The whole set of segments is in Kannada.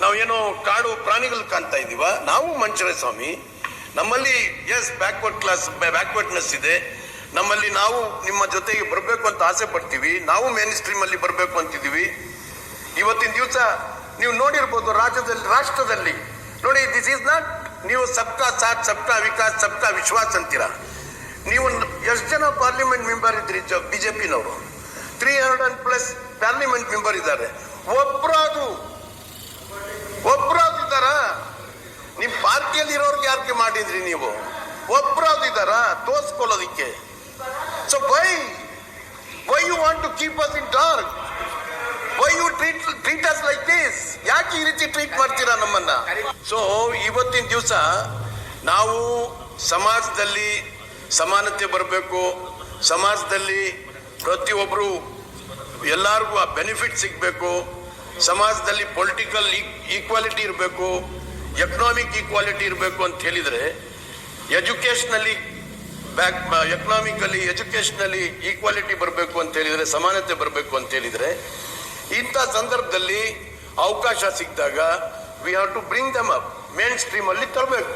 ನಾವೇನೋ ಕಾಡು ಪ್ರಾಣಿಗಳು ಕಾಣ್ತಾ ಇದೀವ? ನಾವು ಮನುಷ್ಯರೇ ಸ್ವಾಮಿ ನಮ್ಮಲ್ಲಿ ಎಸ್ ಬ್ಯಾಕ್ವರ್ಡ್ ಕ್ಲಾಸ್ ಬ್ಯಾಕ್ವರ್ಡ್ನೆಸ್ ಇದೆ. ನಮ್ಮಲ್ಲಿ ನಾವು ನಿಮ್ಮ ಜೊತೆಗೆ ಬರಬೇಕು ಅಂತ ಆಸೆ ಪಡ್ತೀವಿ. ನಾವು ಮೇನ್ ಸ್ಟ್ರೀಮ್ ಅಲ್ಲಿ ಬರಬೇಕು ಅಂತಿದೀವಿ ಇವತ್ತಿನ ದಿವಸ ನೀವು ನೋಡಿರ್ಬೋದು ರಾಜ್ಯದಲ್ಲಿ, ರಾಷ್ಟ್ರದಲ್ಲಿ. ನೋಡಿ ದಿಸ್ ಈಸ್ ನಾಟ್ ನೀವು ಸಬ್ಕಾ ಸಾಥ್, ಸಬ್ಕಾ ವಿಕಾಸ್, ಸಬ್ಕಾ ವಿಶ್ವಾಸ್ ಅಂತೀರಾ? ನೀವು ಎಷ್ಟು ಜನ ಪಾರ್ಲಿಮೆಂಟ್ ಮೆಂಬರ್ ಇದ್ರಿ ಬಿಜೆಪಿನವರು three hundred plus parliament member ಇದ್ದಾರೆ. ಒಬ್ರಾದ್ರು ಮಾಡಿದ್ರಿ ನೀವು? ಒಬ್ಬರಾದಿದಾರ ಇದ್ದಾರಾ ತೋರ್ಸ್ಕೊಳ್ಳೋದಿಕ್ಕೆ so why why you want to keep us in dark why you treat treat us like this ಯಾಕೆ ಈ ರೀತಿ ಟ್ರೀಟ್ ಮಾಡ್ತೀರಾ ನಮ್ಮನ್ನ? ಸೊ ಇವತ್ತಿನ ದಿವಸ ನಾವು ಸಮಾಜದಲ್ಲಿ ಸಮಾನತೆ ಬರಬೇಕು. ಸಮಾಜದಲ್ಲಿ ಪ್ರತಿಯೊಬ್ಬರು ಎಲ್ಲರಿಗೂ ಆ ಬೆನಿಫಿಟ್ ಸಿಗಬೇಕು. ಸಮಾಜದಲ್ಲಿ ಪೊಲಿಟಿಕಲ್ ಈಕ್ವಾಲಿಟಿ ಇರಬೇಕು. ಎಕನಾಮಿಕ್ ಈಕ್ವಾಲಿಟಿ ಇರಬೇಕು ಅಂತ ಹೇಳಿದರೆ educationally back economically educationally equality ಬರಬೇಕು ಅಂತ ಹೇಳಿದರೆ, ಸಮಾನತೆ ಬರಬೇಕು ಅಂತ ಹೇಳಿದರೆ, ಇಂಥ ಸಂದರ್ಭದಲ್ಲಿ ಅವಕಾಶ ಸಿಕ್ಕಿದಾಗ we have to bring them up main ಸ್ಟ್ರೀಮಲ್ಲಿ ತರಬೇಕು.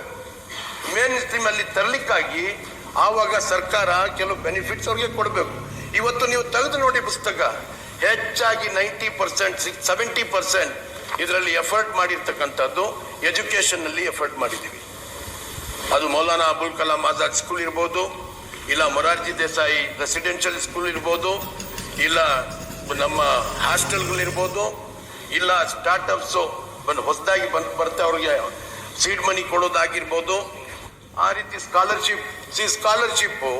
ಮೇನ್ ಸ್ಟ್ರೀಮಲ್ಲಿ ತರಲಿಕ್ಕಾಗಿ ಆವಾಗ ಸರ್ಕಾರ ಕೆಲವು ಬೆನಿಫಿಟ್ಸ್ ಅವ್ರಿಗೆ ಕೊಡಬೇಕು. ಇವತ್ತು ನೀವು ತೆಗೆದು ನೋಡಿ ಪುಸ್ತಕ. ಹೆಚ್ಚಾಗಿ ninety percent six seventy percent ಇದರಲ್ಲಿ ಎಫರ್ಟ್ ಮಾಡಿರ್ತಕ್ಕಂಥದ್ದು ಎಜುಕೇಷನ್ನಲ್ಲಿ ಎಫರ್ಟ್ ಮಾಡಿದ್ದೀವಿ. ಅದು ಮೌಲಾನಾ ಅಬುಲ್ ಕಲಾಂ ಆಜಾದ್ ಸ್ಕೂಲ್ ಇರ್ಬೋದು, ಇಲ್ಲ ಮೊರಾರ್ಜಿ ದೇಸಾಯಿ ರೆಸಿಡೆನ್ಷಿಯಲ್ ಸ್ಕೂಲ್ ಇರ್ಬೋದು, ಇಲ್ಲ ನಮ್ಮ ಹಾಸ್ಟೆಲ್ಗಳಿರ್ಬೋದು ಇಲ್ಲ ಸ್ಟಾರ್ಟ್ಅಪ್ಸು ಬಂದು ಹೊಸದಾಗಿ ಬಂದು ಬರ್ತಾ ಅವ್ರಿಗೆ ಸೀಡ್ ಮನಿ ಕೊಡೋದಾಗಿರ್ಬೋದು ಆ ರೀತಿ ಸ್ಕಾಲರ್ಶಿಪ್ ಸಿ ಸ್ಕಾಲರ್ಶಿಪ್ಪು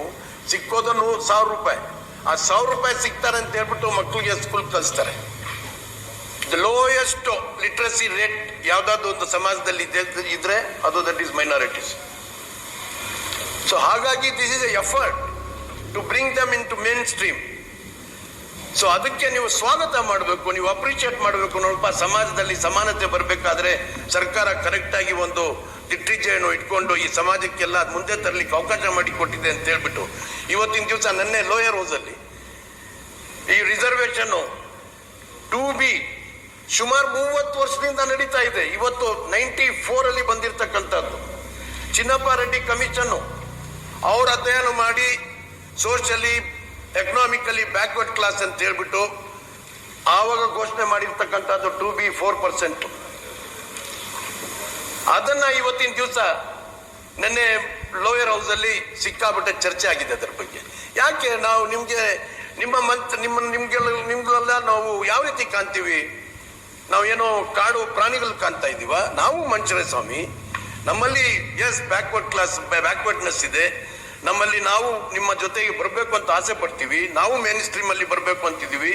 ಸಿಕ್ಕೋದನ್ನು ಸಾವಿರ ರೂಪಾಯಿ. ಆ ಸಾವಿರ ರೂಪಾಯಿ ಸಿಗ್ತಾರೆ ಅಂತ ಹೇಳ್ಬಿಟ್ಟು ಮಕ್ಕಳಿಗೆ ಸ್ಕೂಲ್ ಕಲಿಸ್ತಾರೆ ದ ಲೋಯೆಸ್ಟ್ ಲಿಟ್ರಸಿ ರೇಟ್ ಯಾವುದಾದ್ರು ಒಂದು ಸಮಾಜದಲ್ಲಿ ಇದೆ- ಇದ್ರೆ, ಅದು ದಟ್ ಈಸ್ ಮೈನಾರಿಟೀಸ್ ಸೊ ಹಾಗಾಗಿ this is effort to bring them into mainstream so ಅದಕ್ಕೆ ನೀವು ಸ್ವಾಗತ ಮಾಡಬೇಕು, ನೀವು ಅಪ್ರಿಷಿಯೇಟ್ ಮಾಡಬೇಕು ನೋಡಪ್ಪ ಸಮಾಜದಲ್ಲಿ ಸಮಾನತೆ ಬರಬೇಕಾದ್ರೆ ಸರ್ಕಾರ ಕರೆಕ್ಟಾಗಿ ಒಂದು ದಿಟ್ಟಿಜೆಯನ್ನು ಇಟ್ಕೊಂಡು ಈ ಸಮಾಜಕ್ಕೆಲ್ಲ ಅದು ಮುಂದೆ ತರಲಿಕ್ಕೆ ಅವಕಾಶ ಮಾಡಿಕೊಟ್ಟಿದೆ ಅಂತ ಹೇಳ್ಬಿಟ್ಟು ಇವತ್ತಿನ ದಿವಸ ನನ್ನೇ ಲೋಯರ್ ಹೌಸಲ್ಲಿ ಈ ರಿಸರ್ವೇಷನ್ನು ಟು ಬಿ ಸುಮಾರು ಮೂವತ್ತು ವರ್ಷದಿಂದ ನಡೀತಾ ಇದೆ. ಇವತ್ತು ನೈಂಟಿ ಫೋರಲ್ಲಿ ಬಂದಿರತಕ್ಕಂಥದ್ದು. ಚಿನ್ನಪ್ಪ ರೆಡ್ಡಿ ಕಮಿಷನ್ ಅವ್ರ ಅಧ್ಯಯನ ಮಾಡಿ ಸೋಷಲಿ ಎಕನಾಮಿಕಲಿ ಬ್ಯಾಕ್ವರ್ಡ್ ಕ್ಲಾಸ್ ಅಂತ ಹೇಳ್ಬಿಟ್ಟು ಆವಾಗ ಘೋಷಣೆ ಮಾಡಿರ್ತಕ್ಕಂಥದ್ದು ಟು ಬಿ ಫೋರ್ ಪರ್ಸೆಂಟ್ ಅದನ್ನ ಇವತ್ತಿನ ದಿವಸ ನಿನ್ನೆ ಲೋಯರ್ ಹೌಸ್ ಅಲ್ಲಿ ಸಿಕ್ಕಾಬಿಟ್ಟೆ ಚರ್ಚೆ ಆಗಿದೆ ಅದರ ಬಗ್ಗೆ. ಯಾಕೆ ನಾವು ನಿಮ್ಗೆ, ನಿಮ್ಮ ಮಂತ್, ನಿಮ್ಮ, ನಿಮ್ಗೆಲ್ಲ ನಿಮ್ಗೆಲ್ಲ ನಾವು ಯಾವ ರೀತಿ ಕಾಣ್ತೀವಿ? ನಾವು ಏನೋ ಕಾಡು ಪ್ರಾಣಿಗಳು ಕಾಣ್ತಾ ಇದೀವ ನಾವು ಮನುಷ್ಯರೇ ಸ್ವಾಮಿ. ನಮ್ಮಲ್ಲಿ ಎಸ್ ಬ್ಯಾಕ್ವರ್ಡ್ ಕ್ಲಾಸ್ ಬ್ಯಾಕ್ವರ್ಡ್ನೆಸ್ ಇದೆ. ನಮ್ಮಲ್ಲಿ ನಾವು ನಿಮ್ಮ ಜೊತೆಗೆ ಬರಬೇಕು ಅಂತ ಆಸೆ ಪಡ್ತೀವಿ. ನಾವು ಮೇನ್ ಸ್ಟ್ರೀಮ್ ಅಲ್ಲಿ ಬರಬೇಕು ಅಂತಿದೀವಿ